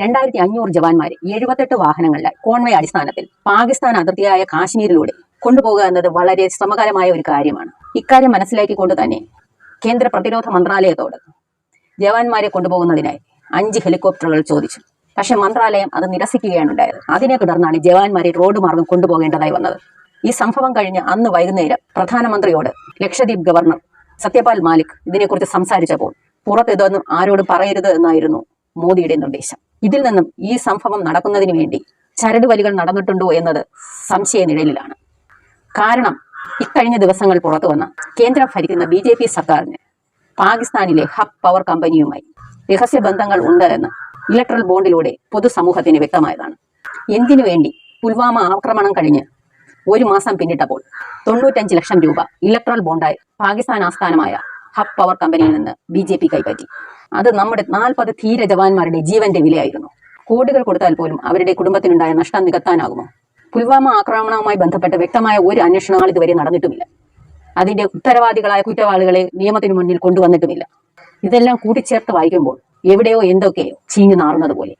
രണ്ടായിരത്തി അഞ്ഞൂറ് ജവാന്മാരെ എഴുപത്തെട്ട് വാഹനങ്ങളിലെ കോൺവേ അടിസ്ഥാനത്തിൽ പാകിസ്ഥാൻ അതിർത്തിയായ കാശ്മീരിലൂടെ കൊണ്ടുപോകുക എന്നത് വളരെ ശ്രമകരമായ ഒരു കാര്യമാണ്. ഇക്കാര്യം മനസ്സിലാക്കിക്കൊണ്ട് തന്നെ കേന്ദ്ര പ്രതിരോധ മന്ത്രാലയത്തോട് ജവാന്മാരെ കൊണ്ടുപോകുന്നതിനായി അഞ്ച് ഹെലികോപ്റ്ററുകൾ ചോദിച്ചു. പക്ഷെ മന്ത്രാലയം അത് നിരസിക്കുകയാണ് ഉണ്ടായത് അതിനെ തുടർന്നാണ് ജവാന്മാരെ റോഡ് മാർഗം കൊണ്ടുപോകേണ്ടതായി വന്നത്. ഈ സംഭവം കഴിഞ്ഞ് അന്ന് വൈകുന്നേരം പ്രധാനമന്ത്രിയോട് ലക്ഷദ്വീപ് ഗവർണർ സത്യപാൽ മാലിക് ഇതിനെക്കുറിച്ച് സംസാരിച്ചപ്പോൾ പുറത്ത് ഇതൊന്നും ആരോടും പറയരുത് എന്നായിരുന്നു മോദിയുടെ നിർദ്ദേശം. ഇതിൽ നിന്നും ഈ സംഭവം നടക്കുന്നതിന് വേണ്ടി ചരടുവലികൾ നടന്നിട്ടുണ്ടോ എന്നത് സംശയ നിഴലിലാണ്. കാരണം ഇക്കഴിഞ്ഞ ദിവസങ്ങൾ പുറത്തു വന്ന കേന്ദ്രം ഭരിക്കുന്ന ബി ജെ പി സർക്കാരിന് പാകിസ്ഥാനിലെ ഹബ് പവർ കമ്പനിയുമായി രഹസ്യ ബന്ധങ്ങൾ ഉണ്ട് എന്ന് ഇലക്ട്രൽ ബോണ്ടിലൂടെ പൊതുസമൂഹത്തിന് വ്യക്തമായതാണ്. എന്തിനു വേണ്ടി പുൽവാമ ആക്രമണം കഴിഞ്ഞ് ഒരു മാസം പിന്നിട്ടപ്പോൾ തൊണ്ണൂറ്റഞ്ച് ലക്ഷം രൂപ ഇലക്ട്രൽ ബോണ്ടായി പാകിസ്ഥാൻ ആസ്ഥാനമായ ഹബ് പവർ കമ്പനിയിൽ നിന്ന് ബി കൈപ്പറ്റി. അത് നമ്മുടെ നാൽപ്പത് ധീര ജവാന്മാരുടെ ജീവന്റെ വിലയായിരുന്നു. കോടികൾ കൊടുത്താൽ പോലും അവരുടെ കുടുംബത്തിനുണ്ടായ നഷ്ടം നികത്താനാകുമോ? പുൽവാമ ആക്രമണവുമായി ബന്ധപ്പെട്ട വ്യക്തമായ ഒരു അന്വേഷണങ്ങൾ ഇതുവരെ നടന്നിട്ടുമില്ല. അതിന്റെ ഉത്തരവാദികളായ കുറ്റവാളികളെ നിയമത്തിന് മുന്നിൽ കൊണ്ടുവന്നിട്ടുമില്ല. ഇതെല്ലാം കൂട്ടിച്ചേർത്ത് വായിക്കുമ്പോൾ എവിടെയോ എന്തൊക്കെയോ ചീഞ്ഞു നാറുന്നത് പോലെ.